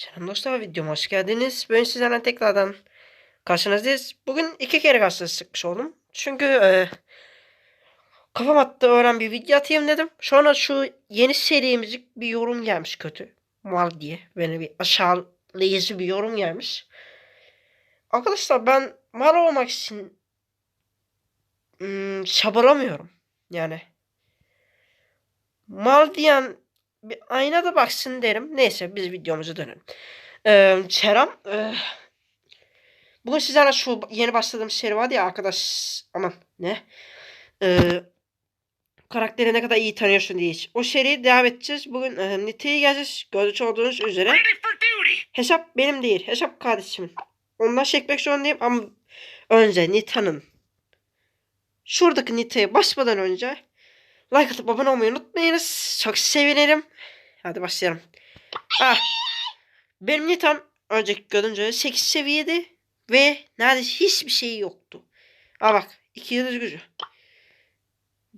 Selam dostlar videoma hoş geldiniz. Bugün sizlerle tekrardan karşınızdayız. Bugün iki kere karşınıza sıkmış oldum. Çünkü e, kafam attı öğren bir video atayım dedim. Sonra şu yeni serimizi bir yorum gelmiş kötü. Mal diye. Beni bir aşağılayıcı bir yorum gelmiş. Arkadaşlar ben mal olmak için hmm, çabalamıyorum. Yani mal diyen bir aynada baksın derim. Neyse biz videomuza dönelim. Ee, Kerem e, bugün sizlerle şu yeni başladığım seri vardı ya arkadaş aman ne ee, karakteri ne kadar iyi tanıyorsun diye. O seriyi devam edeceğiz. Bugün e, Nite'yi geleceğiz. Görmüş olduğunuz üzere. Hesap benim değil. Hesap kardeşimin. Ondan çekmek zorundayım ama önce Nita'nın şuradaki Nita'ya basmadan önce like atıp abone olmayı unutmayınız. Çok sevinirim. Hadi başlayalım. Ah. Benim Nita'm önceki görünce 8 seviyede ve neredeyse hiçbir şey yoktu. Aa bak. 2 yıldız gücü.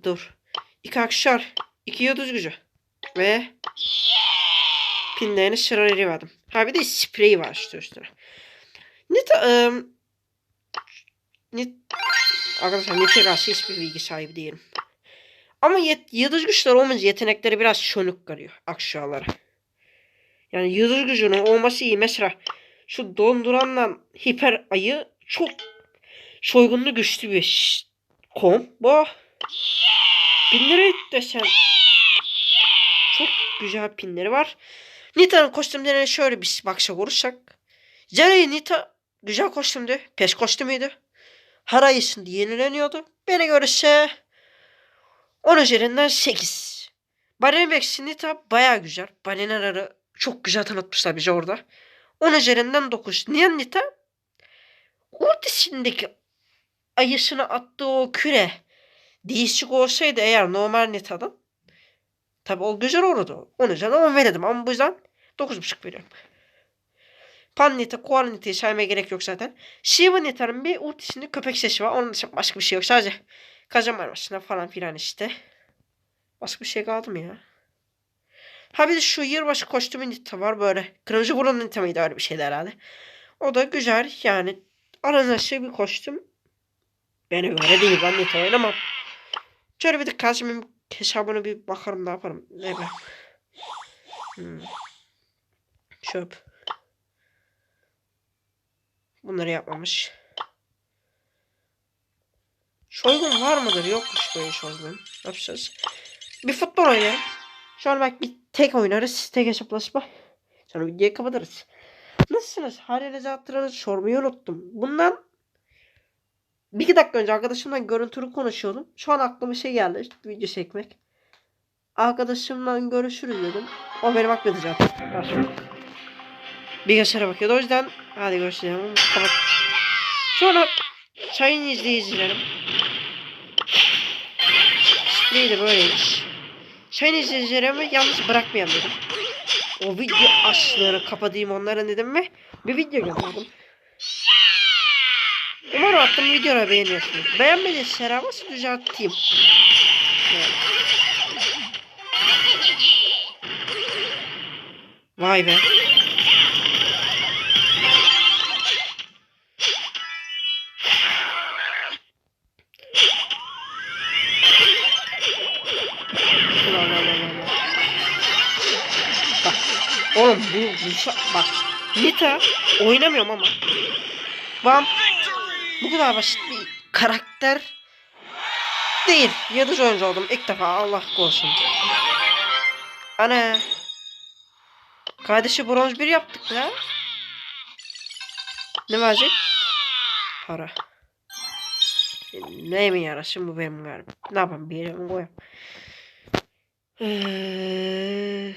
Dur. 2 akşar. 2 yıldız gücü. Ve pinlerini sırayla verdim. Ha bir de sprey var işte üstüne. Nita ım, Nit Arkadaşlar Nita'ya karşı hiçbir bilgi sahibi değilim. Ama yet, yıldız güçler olmayınca yetenekleri biraz sönük kalıyor akşalara. Yani yıldız gücünün olması iyi. Mesela şu donduranla hiper ayı çok soygunlu güçlü bir ş- combo. Pinleri desen çok güzel pinleri var. Nita'nın kostümlerine şöyle bir bakacak olursak. Jerry Nita güzel kostümdü. Pes kostümüydü. Her ay içinde yenileniyordu. Bana göre ise 10 üzerinden 8. Barenebex Nita baya güzel. Balinaları çok güzel tanıtmışlar bize orada. 10 üzerinden 9. Niye Nita? Ultisindeki ayısını attığı o küre değişik olsaydı eğer normal Nita'dan tabi o güzel olurdu. 10 üzerinden 10 verirdim ama bu yüzden 9.5 veriyorum. Pan Nita, Koala Nita'yı saymaya gerek yok zaten. Shiva Nita'nın bir ultisinde köpek sesi var. Onun dışında başka bir şey yok. Sadece kazan vermesine falan filan işte. Başka bir şey kaldı mı ya? Ha bir de şu yılbaşı kostümü Nita var böyle. Kırmızı burun Nita mıydı öyle bir şeydi herhalde. O da güzel yani. Aranası bir kostüm. Bana göre değil ben Nita oynamam. Şöyle bir de Kazim'in hesabına bir bakarım ne yaparım. Ne be. Hmm. Çöp. Bunları yapmamış. Soygun var mıdır? Yokmuş böyle soygun. Ne yapacağız? Bir futbol oynayalım. Sonra bak bir tek oynarız. Tek hesaplaşma. Sonra videoyu kapatırız. Nasılsınız? Halinizi hatırınızı sormayı unuttum. Bundan bir iki dakika önce arkadaşımla görüntülü konuşuyordum. Şu an aklıma şey geldi. İşte video çekmek. Arkadaşımla görüşürüz dedim. O benim aklıma zaten. Bilgisayara bakıyordu. O yüzden hadi görüşelim. Sonra sayın izleyicilerim. Neydi böyleymiş. Sayın izleyicilerimi yalnız bırakmayalım dedim. O video açlığını kapatayım onların dedim ve bir video gönderdim. Umarım attığım videoları beğeniyorsunuz. Beğenmediyseniz nasıl düzelteyim. Yani. Vay be. Oğlum bu, bu bak. Nita oynamıyorum ama. Bam. Bu kadar basit bir karakter değil. Yıldız oyuncu oldum ilk defa Allah korusun. Ana. Kardeşi bronz bir yaptık ya. Ne verecek? Para. Ne mi yarasın bu benim galiba. Ne yapayım bir yere koyayım? Eee...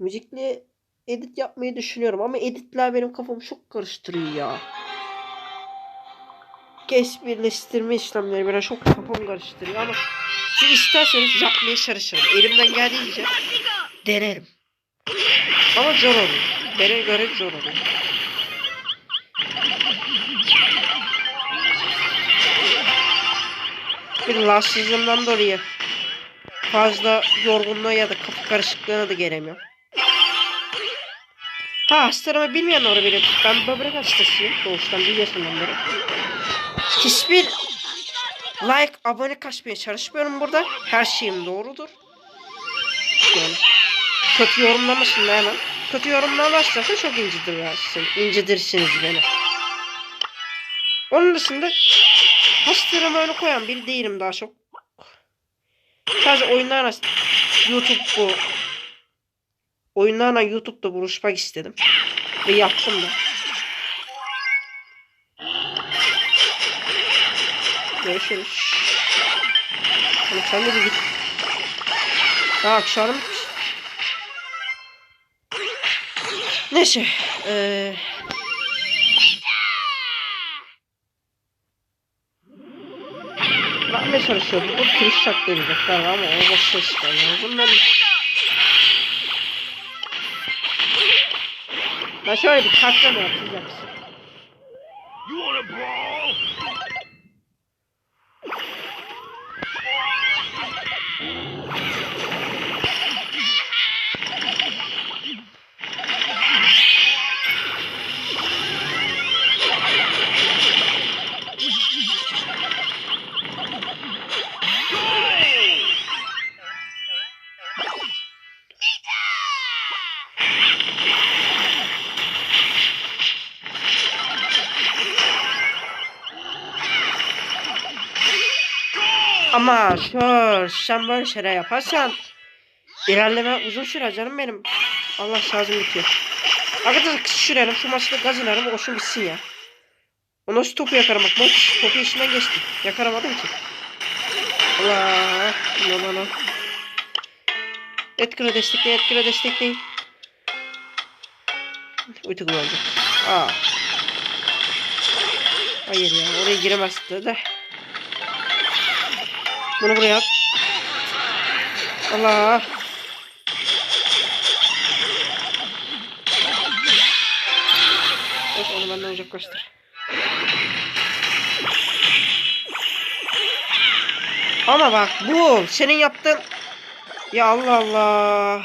Müzikle edit yapmayı düşünüyorum ama editler benim kafamı çok karıştırıyor ya. Kes birleştirme işlemleri bana çok kafamı karıştırıyor ama siz isterseniz yapmaya çalışırım. Elimden geldiğince denerim. Ama zor oluyor. Bana göre zor oluyor. bir rahatsızlığımdan dolayı fazla yorgunluğa ya da kafa karışıklığına da gelemiyorum. Ha hastalığımı bilmeyenler bilir. Ben böbrek hastasıyım. Doğuştan yaşından beri. Hiçbir like, abone kasmaya çalışmıyorum burada. Her şeyim doğrudur. Yani kötü yorumlamasın da hemen. Kötü yorumlamazsa çok incitirsiniz, incitirsiniz beni. Onun dışında hastalığımı öyle koyan biri değilim daha çok. Sadece oyunlarla YouTube bu oyunlarla YouTube'da buluşmak istedim. Ve yaptım da. Görüşürüz. Oğlum sen de bir git. Daha akşam. Neyse. Eee... Bakmaya çalışıyorum. Bu turist çaktıracaklar ama o ses çıkarıyor. Bunlar... Ben şöyle bir yapacaksın. You Ama şör, sen böyle şeyler yaparsan ilerleme uzun sürer canım benim. Allah şarjım bitiyor. Arkadaşlar şuraya şu maçta gazınarım olsun bitsin ya. O nasıl topu yakaramak? Bak topu işinden geçti. Yakaramadım ki. Allah. No no. Etkile destekleyin, etkile destekleyin. Uytu kullanacak. Aa. Hayır ya, oraya giremezdi de. Bunu buraya at. Allah. Evet, onu benden uzaklaştır. Ama bak bu senin yaptığın ya Allah Allah.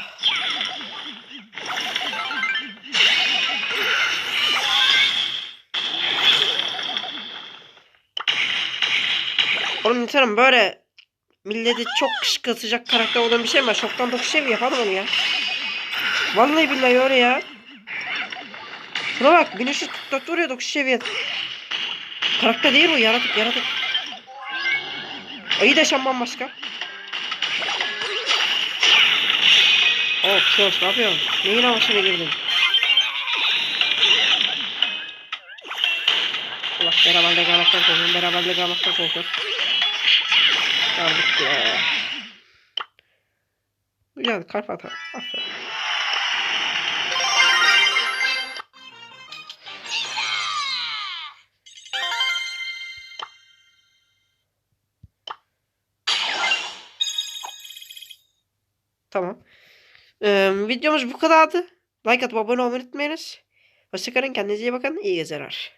Oğlum yeterim böyle milleti çok kışkırtacak karakter olan bir şey mi? Şoktan dokuz şey mi yapalım onu ya? Vallahi billahi öyle ya. Şuna bak 1344 vuruyor 9 seviye. Karakter değil bu yaratık yaratık. Ayı da şamban başka. Oh Kros ne yapıyorsun? Neyin havasına girdin? Allah beraberle kalmaktan korkuyorum. Beraberle kalmaktan korkuyorum. Kaldık ya. Güzel kalp atar. Aferin. Tamam. Ee, videomuz bu kadardı. Like atıp abone olmayı unutmayınız. Hoşçakalın. Kendinize iyi bakın. İyi geceler.